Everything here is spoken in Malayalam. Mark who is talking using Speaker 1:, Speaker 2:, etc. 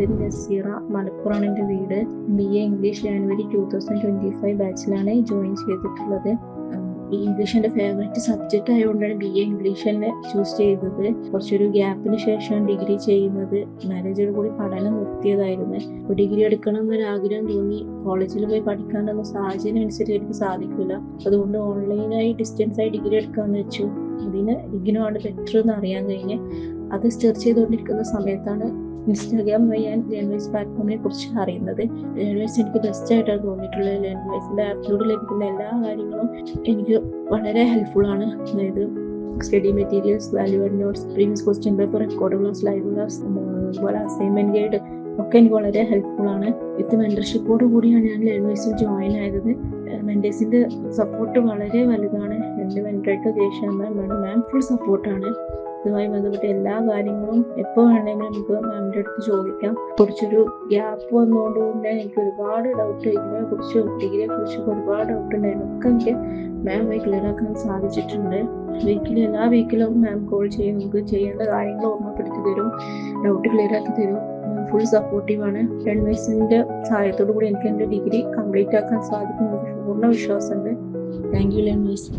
Speaker 1: പേര് നസീറ മലപ്പുറമാണ് വീട്. B A English January two thousand twenty five ബാച്ചിലാണ് join ചെയ്തിട്ടുള്ളത്. ഈ ഇംഗ്ലീഷ് എന്റെ ഫേവറേറ്റ് സബ്ജക്റ്റ് ആയതുകൊണ്ടാണ് ബി എ ഇംഗ്ലീഷ് തന്നെ ചൂസ് ചെയ്തത്. കുറച്ചൊരു ഗ്യാപ്പിന് ശേഷം ഡിഗ്രി ചെയ്യുന്നത്. മാരേജോട് കൂടി പഠനം നിർത്തിയതായിരുന്നു. അപ്പോൾ ഡിഗ്രി എടുക്കണം എന്നൊരു ആഗ്രഹം തോന്നി. കോളേജിൽ പോയി പഠിക്കാനുള്ള സാഹചര്യം അനുസരിച്ച് എനിക്ക് സാധിക്കില്ല അതുകൊണ്ട് ഓൺലൈനായി ഡിസ്റ്റൻസായി ഡിഗ്രി എടുക്കാമെന്ന് വെച്ചു. അതിന് ഇഗ്നോയാണ് ബെറ്റർ എന്ന് അറിയാൻ കഴിഞ്ഞ് അത് സെർച്ച് ചെയ്തുകൊണ്ടിരിക്കുന്ന സമയത്താണ് ഇൻസ്റ്റാഗ്രാം വഴി ഞാൻ ലേൺവേസ് പ്ലാറ്റ്ഫോമിനെ കുറിച്ച് അറിയുന്നത്. ലേൺവേസ് എനിക്ക് ബെസ്റ്റ് ആയിട്ടാണ് തോന്നിയിട്ടുള്ളത്. ലേൺവൈസിന്റെ ആപ്പിലൂടെ ലഭിക്കുന്ന എല്ലാ കാര്യങ്ങളും എനിക്ക് വളരെ ഹെൽപ്ഫുൾ ആണ്. അതായത് study materials value and notes previous question paper record class live class അതുപോലെ അസൈൻമെന്റ് ഗൈഡ് ഒക്കെ എനിക്ക് വളരെ ഹെൽപ്ഫുൾ ആണ്. വിത്ത് മെന്റർഷിപ്പോട് കൂടിയാണ് ഞാൻ ലേൺവൈസിൽ ജോയിൻ ആയത്. മെന്റേഴ്സിന്റെ സപ്പോർട്ട് വളരെ വലുതാണ്. എന്റെ മെന്ററായിട്ട് ദേഷ്യം മാം ഫുൾ സപ്പോർട്ടാണ് ഇതുമായി ബന്ധപ്പെട്ട എല്ലാ കാര്യങ്ങളും എപ്പോൾ വേണമെങ്കിലും നമുക്ക് മാമിന്റെ അടുത്ത് ചോദിക്കാം. കുറച്ചൊരു ഗ്യാപ്പ് വന്നുകൊണ്ട് എനിക്ക് ഒരുപാട് ഡൗട്ട് ഇതിനെ കുറിച്ചും ഡിഗ്രിയെ കുറിച്ചും ഒരുപാട് ഡൗട്ട് ഉണ്ടായിരുന്നു. ഒക്കെ എനിക്ക് മാം വഴി ക്ലിയർ ആക്കാൻ സാധിച്ചിട്ടുണ്ട്. വീക്കിലും എല്ലാ വീക്കിലും മാം കോൾ ചെയ്യും. നമുക്ക് ചെയ്യേണ്ട കാര്യങ്ങൾ ഓർമ്മപ്പെടുത്തി തരും. ഡൗട്ട് ക്ലിയർ ആക്കി തരും. ഫുൾ സപ്പോർട്ടീവാണ് ടെൻവൈസിന്റെ സഹായത്തോടു കൂടി എനിക്ക് എന്റെ ഡിഗ്രി കംപ്ലീറ്റ് ആക്കാൻ സാധിക്കും എനിക്ക് പൂർണ വിശ്വാസമുണ്ട്. Thank you ലെൻവൈസ്